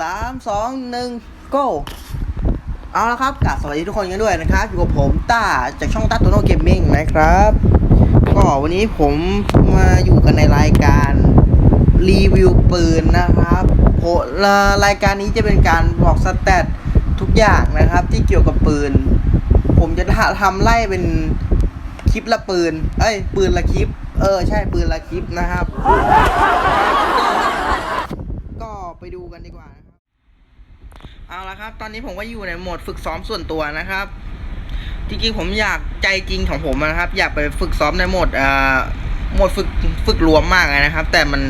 สามสองหนึ่ง go เอาละครับกราบสวัสดีทุกคนกันด้วยนะครับ อยู่กับผมต้าจากช่องต้าโตโน่เกมมิ่งนะครับ ก็วันนี้ผมมาอยู่กันในรายการรีวิวปืนนะครับรายการนี้จะเป็นการบอกสเตตทุกอย่างนะครับ ที่เกี่ยวกับปืน ผมจะทำไล่เป็นคลิปละปืน เอ้ย ปืนละคลิป เออ ใช่ปืนละคลิปนะครับ ไปดูกันดีกว่านะครับ เอาละครับ ตอนนี้ผมก็อยู่ในโหมดฝึกซ้อมส่วนตัวนะครับ จริงๆผมอยากใจจริงของผมนะครับ อยากไปฝึกซ้อมในโหมดอ่าโหมดฝึกฝึกรวมมากเลยนะครับ แต่มัน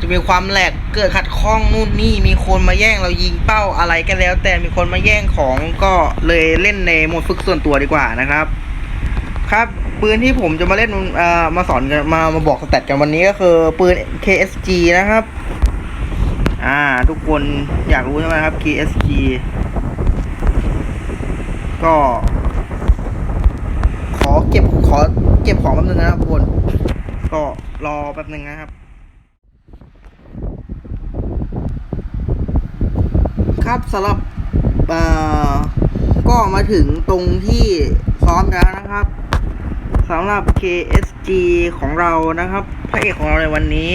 จะมีความแหลกเกิดขัดข้องนู่นนี่มีคนมาแย่งเรายิงเป้าอะไรกันแล้ว แต่มีคนมาแย่งของก็เลยเล่นในโหมดฝึกส่วนตัวดีกว่านะครับ ครับปืนที่ผมจะมาเล่นเอ่อมาสอนกันมามาบอกสเตตกันวันนี้ก็คือปืน KSG นะครับ อ่า ทุกคนอยากรู้ใช่ไหมครับ KSG ก็ ขอเก็บขอเก็บของแป๊บนึงนะครับทุกคนก็รอแป๊บนึงนะครับ ครับสำหรับเอ่อก็มาถึงตรงที่ซ้อมแล้วนะครับสำหรับ KSG ของเรานะครับ พระเอกของเราในวันนี้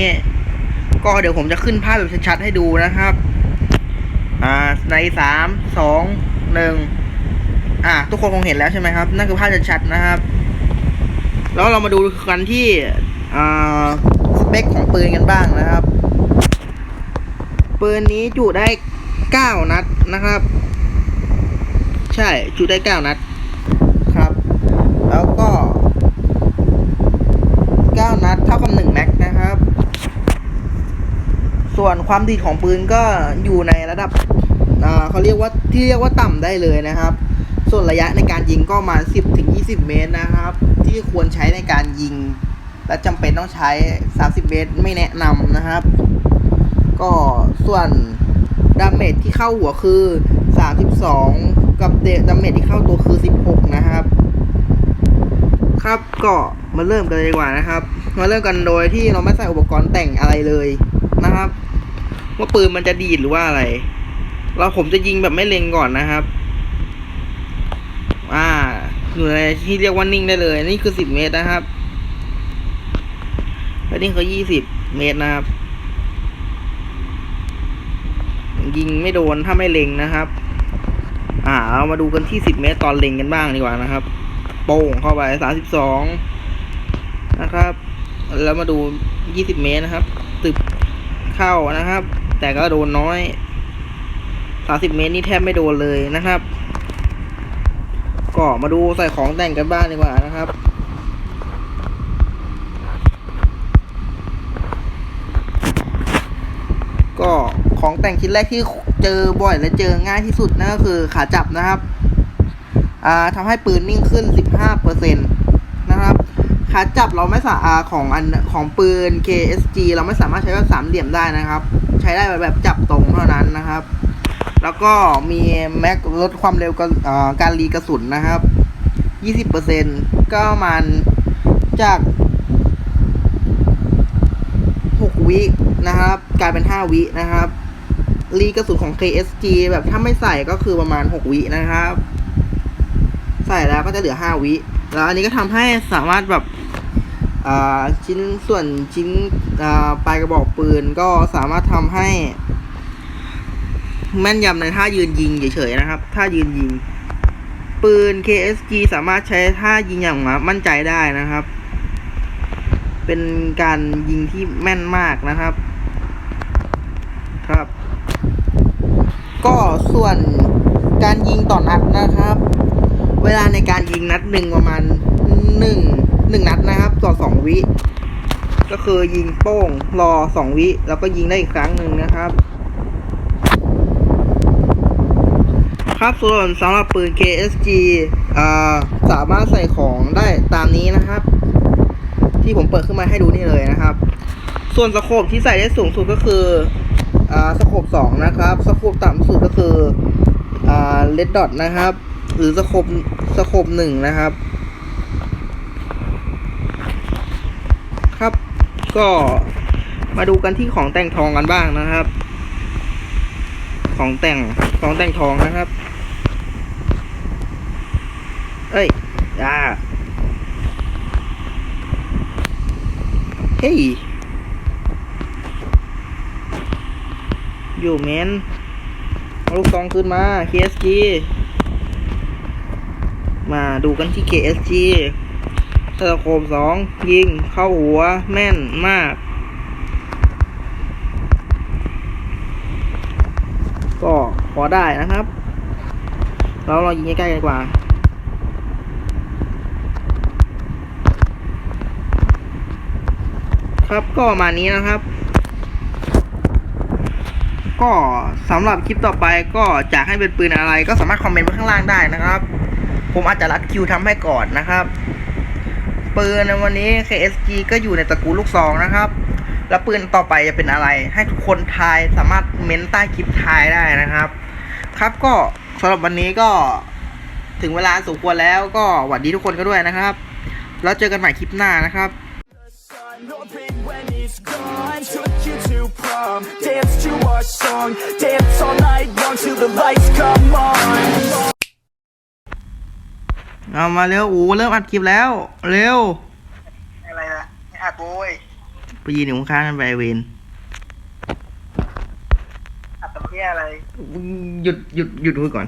ก็เดี๋ยวผมจะขึ้นภาพแบบชัดๆให้ดูนะครับ อ่าในสามสองหนึ่งอ่า ทุกคนคงเห็นแล้วใช่ไหมครับ นั่นคือภาพชัดๆนะครับ แล้วเรามาดูกันที่อ่าสเปคของปืนกันบ้างนะครับ ปืนนี้จุได้เก้านัดนะครับ ใช่จุได้เก้านัด ครับ แล้วก็เก้านัดเท่ากับหนึ่งแม็กนะครับ ส่วนความดีของปืนก็อยู่ในระดับเขาเรียกว่าที่เรียกว่าต่ำได้เลยนะครับ ส่วนระยะในการยิงก็มา 10ถึง20 เมตรนะครับ ที่ควรใช้ในการยิง และจำเป็นต้องใช้ 30 เมตรไม่แนะนำนะครับ ก็ส่วนดาเมจที่เข้าหัวคือ 32 กับเดดาเมจที่เข้าตัวคือ 16 นะครับ ครับก็มาเริ่มกันเลยดีกว่านะครับ มาเริ่มกันโดยที่เราไม่ใส่อุปกรณ์แต่งอะไรเลยนะครับ ว่าปืนมันจะดีดหรือว่าอะไร เราผมจะยิงแบบไม่เล็งก่อนนะครับ อ่าอยู่ในที่เรียกว่านิ่งได้เลย นี่คือสิบเมตรนะครับและนี่คือยี่สิบเมตรนะครับ ยิงไม่โดนถ้าไม่เล็งนะครับ อ่าเรามาดูกันที่สิบเมตรตอนเล็งกันบ้างดีกว่านะครับ โป่งเข้าไปสามสิบสองนะครับ แล้วมาดูยี่สิบเมตรนะครับตึบเข้านะครับ แต่ก็โดนน้อยสามสิบเมตรนี่แทบไม่โดนเลยนะครับ ก็มาดูใส่ของแต่งกันบ้างดีกว่านะครับก็ของแต่งชิ้นแรกที่เจอบ่อยและเจอง่ายที่สุดนั่นก็คือขาจับนะครับ อ่าทำให้ปืนนิ่งขึ้น 15%นะครับ ขาจับเราไม่สาอาของอันของปืน KSG เราไม่สามารถใช้แบบสามเหลี่ยมได้นะครับ ใช้ได้แบบจับตรงเท่านั้นนะครับ แล้วก็มีแม็กลดความเร็วการรีกระสุนนะครับ 20%ก็ประมันจาก 6 วินะครับ กลายเป็น 5 วินะครับ รีกระสุนของ KSG แบบถ้าไม่ใส่ก็คือประมาณ 6 วินะครับ ใส่แล้วก็จะเหลือ 5 วิแล้วอันนี้ก็ทำให้สามารถแบบ ชิ้นส่วนชิ้นปลายกระบอกปืนก็สามารถทำให้แม่นยำในท่ายืนยิงเฉยๆนะครับ ท่ายืนยิง ปืน KSG สามารถใช้ท่ายิงอย่างมั่นใจได้นะครับ เป็นการยิงที่แม่นมากนะครับครับ ก็ส่วนการยิงต่อนัดนะครับ เวลาในการยิงนัดหนึ่งประมาณหนึ่ง หนึ่งนัดนะครับต่อสองวิ ก็คือยิงโป้งรอสองวิ แล้วก็ยิงได้อีกครั้งหนึ่งนะครับ ครับส่วนสำหรับปืน KSG อ่าสามารถใส่ของได้ตามนี้นะครับ ที่ผมเปิดขึ้นมาให้ดูนี่เลยนะครับ ส่วนสโคปที่ใส่ได้สูงสุดก็คืออ่าสโคปสองนะครับสโคปต่ำสุดก็คืออ่าเลดดอทนะครับ หรือสโคปสโคปหนึ่งนะครับ ครับ ก็มาดูกันที่ของแต่งทองกันบ้างนะครับ ของแต่งของแต่งทองนะครับ เอ้ยอ่าเฮ้ยอยู่เมนเอาลูกซองขึ้นมา KSG มาดูกันที่ KSG สตโคมสองยิงเข้าหัวแม่นมากก็พอได้นะครับ เราเรายิงใกล้ๆกันกว่า ครับก็มานี้นะครับ ก็สำหรับคลิปต่อไปก็จะให้เป็นปืนอะไร ก็สามารถคอมเมนต์ไว้ข้างล่างได้นะครับ ผมอาจจะรัดคิวทำให้ก่อนนะครับ ปืนในวันนี้ KSG ก็อยู่ในตระกูลลูกซองนะครับ แล้วปืนต่อไปจะเป็นอะไร ให้ทุกคนทายสามารถเม้นใต้คลิปทายได้นะครับ ครับก็สำหรับวันนี้ก็ถึงเวลาสมควรแล้วก็หวัดดีทุกคนก็ด้วยนะครับ แล้วเจอกันใหม่คลิปหน้านะครับ dance to our song Dance all night long till the lights come on เอามาเร็วอูเริ่มอัดคลิปแล้ว เร็ว อะไรนะไม่อัดโว้ยไปยืนอยู่ข้างๆกันไปไอ้เวนอัดตำเพี้ยอะไร หยุดหยุดหยุดคุยก่อน